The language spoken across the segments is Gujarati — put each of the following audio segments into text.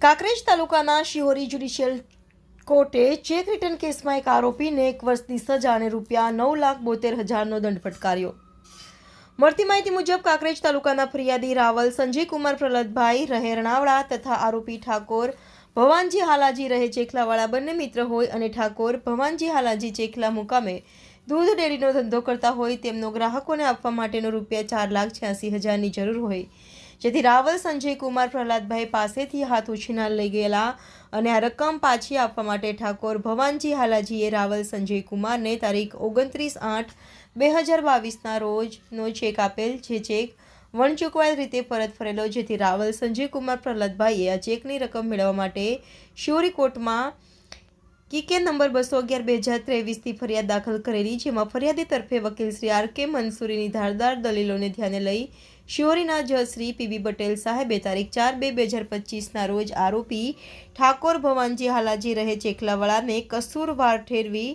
કાંકરેજ તાલુકાના શિહોરી જ્યુડિશિયલ કોર્ટે ચેક રિટર્ન કેસમાં એક આરોપીને એક વર્ષની સજા અને રૂપિયા નવ લાખ બોતેર હજારનો દંડ ફટકાર્યો. મળતી માહિતી મુજબ કાંકરેજ તાલુકાના ફરિયાદી રાવલ સંજય કુમાર પ્રહલાદભાઈ, રહે રણાવડા તથા આરોપી ઠાકોર ભવાનજી હાલાજી રહે ચેખલાવાળા બંને મિત્ર હોય અને ઠાકોર ભવાનજી હાલાજી ચેખલા મુકામે દૂધ ડેરીનો ધંધો કરતા હોય તેમનો ગ્રાહકોને આપવા માટેનો રૂપિયા ચાર લાખ છ્યાસી હજારની જરૂર હોય. જેથી રાવલ સંજય કુમાર પ્રહલાદભાઈ પાસેથી હાથ ઉછીના લઈ ગયેલા અને આ રકમ પાછી આપવા માટે ઠાકોર ભવાનજી હાલાજીએ રાવલ સંજય કુમારને તારીખ ઓગણત્રીસ આઠ બે હજાર બાવીસના રોજનો ચેક આપેલ જે ચેક વણચૂકવાયેલ રીતે પરત ફરેલો, જેથી રાવલ સંજય કુમાર પ્રહલાદભાઈએ આ ચેકની રકમ મેળવવા માટે શિવરી કોર્ટમાં કીકે નંબર બસો અગિયાર બે હજાર ત્રેવીસથી ફરિયાદ દાખલ કરેલી, જેમાં ફરિયાદી તરફે વકીલ શ્રી આર કે મંસૂરીની ધારદાર દલીલોને ધ્યાને લઈ શિવરીના જજ શ્રી પીબી પટેલ સાહેબે તારીખ ચાર બે બે હજાર પચીસના રોજ આરોપી ઠાકોર ભવાનજી હાલાજી રહે ચેખલાવાળાને કસૂરવાર ઠેરવી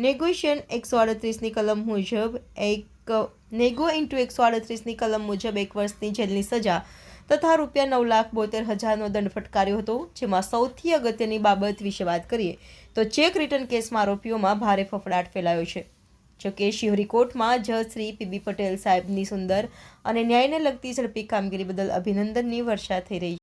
નેગોશિયન એકસો અડત્રીસની કલમ મુજબ એક, નેગો ઇન્ટુ એકસો અડત્રીસની કલમ મુજબ એક વર્ષની જેલની સજા તથા રૂપિયા નવ લાખ બોતેર હજારનો દંડ ફટકાર્યો હતો, જેમાં સૌથી અગત્યની બાબત વિશે વાત કરીએ, તો ચેક રિટર્ન કેસમાં આરોપીઓમાં ભારે ફફડાટ ફેલાયો છે. જોકે શિહોરી કોર્ટમાં જજ શ્રી પીબી પટેલ સાહેબની સુંદર અને ન્યાયને લગતી ઝડપી કામગીરી બદલ અભિનંદનની વર્ષા થઈ રહી છે